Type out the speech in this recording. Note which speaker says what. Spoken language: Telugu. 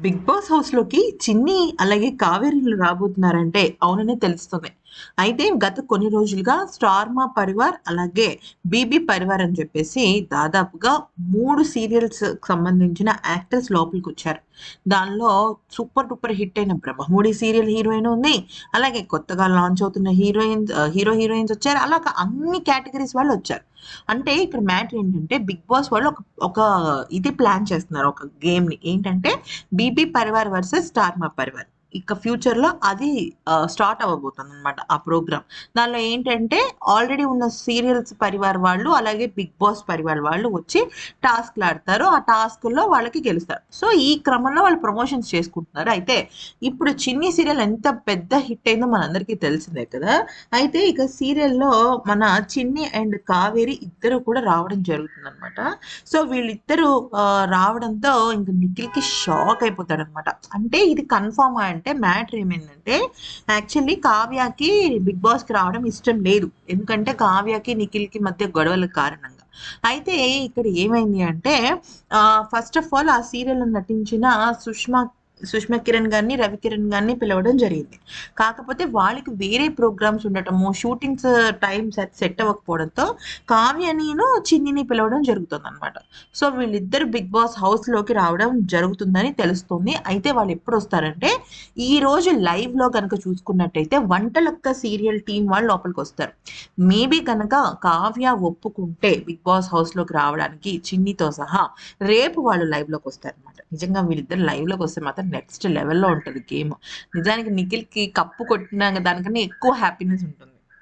Speaker 1: బిగ్ బాస్ హౌస్‌లోకి చిన్ని, అలాగే కావేరీలు రాబోతున్నారంటే అవుననే తెలుస్తుంది. అయితే గత కొన్ని రోజులుగా 'స్టార్ మా పరివార్' అలాగే 'బీబీ పరివార్' అని చెప్పేసి దాదాపుగా మూడు సీరియల్స్ సంబంధించిన యాక్టర్స్ లోపలికి వచ్చారు దానిలో సూపర్ డూపర్ హిట్ అయిన 'బ్రహ్మముడి' సీరియల్ హీరోయిన్ ఉంది. అలాగే కొత్తగా లాంచ్ అవుతున్న హీరోయిన్స్ హీరో, హీరోయిన్స్ వచ్చారు. అలాగా అన్ని క్యాటగరీస్ వాళ్ళు వచ్చారు అంటే ఇక్కడ మ్యాటర్ ఏంటంటే బిగ్ బాస్ వాళ్ళు ఒక ఒక ఇది ప్లాన్ చేస్తున్నారు. ఒక గేమ్‌ని. ఏంటంటే 'బీబీ పరివార్' వర్సెస్ స్టార్మా పరివార్.' ఇక ఫ్యూచర్‌లో అది స్టార్ట్ స్టార్ట్ అవ్వబోతుందనమాట ఆ ప్రోగ్రామ్. దానిలో ఏంటంటే ఆల్రెడీ ఉన్న సీరియల్స్ పరివార్ వాళ్ళు, అలాగే బిగ్ బాస్ పరివార్ వాళ్ళు వచ్చి టాస్క్‌లాడతారు. ఆ టాస్క్లో వాళ్ళకి గెలుస్తారు. సో, ఈ క్రమంలో వాళ్ళు ప్రమోషన్స్ చేసుకుంటున్నారు. అయితే ఇప్పుడు 'చిన్ని' సీరియల్ ఎంత పెద్ద హిట్ అయిందో మనందరికీ తెలిసిందే కదా! అయితే ఇక సీరియల్‌లో మన చిన్ని అండ్ కావేరి ఇద్దరు కూడా రావడం జరుగుతుందనమాట. సో, వీళ్ళిద్దరూ రావడంతో ఇంక నిఖిల్‌కి షాక్ అయిపోతాడనమాట. అంటే ఇది కన్ఫర్మా అంటే మ్యాటర్ ఏమైందంటే యాక్చువల్లీ కావ్యకి బిగ్ బాస్‌కి రావడం ఇష్టం లేదు. ఎందుకంటే కావ్యకి, నిఖిల్‌కి మధ్య గొడవల కారణంగా. అయితే ఇక్కడ ఏమైంది అంటే ఫస్ట్ ఆఫ్ ఆల్ ఆ సీరియల్‌లో నటించిన సుష్మా సుష్మా కిరణ్ గారిని, రవికిరణ్ గారిని పిలవడం జరిగింది. కాకపోతే వాళ్ళకి వేరే ప్రోగ్రామ్స్ ఉండటము, షూటింగ్స్ టైమ్స్ సెట్ సెట్ అవ్వకపోవడంతో కావ్యనిను, చిన్నిని పిలవడం జరుగుతుందనమాట. సో, వీళ్ళిద్దరు బిగ్ బాస్ హౌస్‌లోకి రావడం జరుగుతుందని తెలుస్తుంది. అయితే వాళ్ళు ఎప్పుడు వస్తారంటే ఈ రోజు లైవ్ లైవ్‌లో కనుక చూసుకున్నట్టయితే 'వంటలక్క' సీరియల్ టీం వాళ్ళు లోపలికి వస్తారు మేబీ కనుక కావ్య ఒప్పుకుంటే బిగ్ బాస్ హౌస్‌లోకి రావడానికి చిన్నితో సహా రేపు వాళ్ళు లైవ్‌లోకొస్తారనమాట. నిజంగా వీళ్ళిద్దరు లైవ్‌లోకొస్తే మాత్రం నెక్స్ట్ లెవెల్‌లో ఉంటది గేమ్. నిజానికి నిఖిల్‌కి కప్పు కొట్టినాక దానికన్నా ఎక్కువ హ్యాపీనెస్ ఉంటుంది.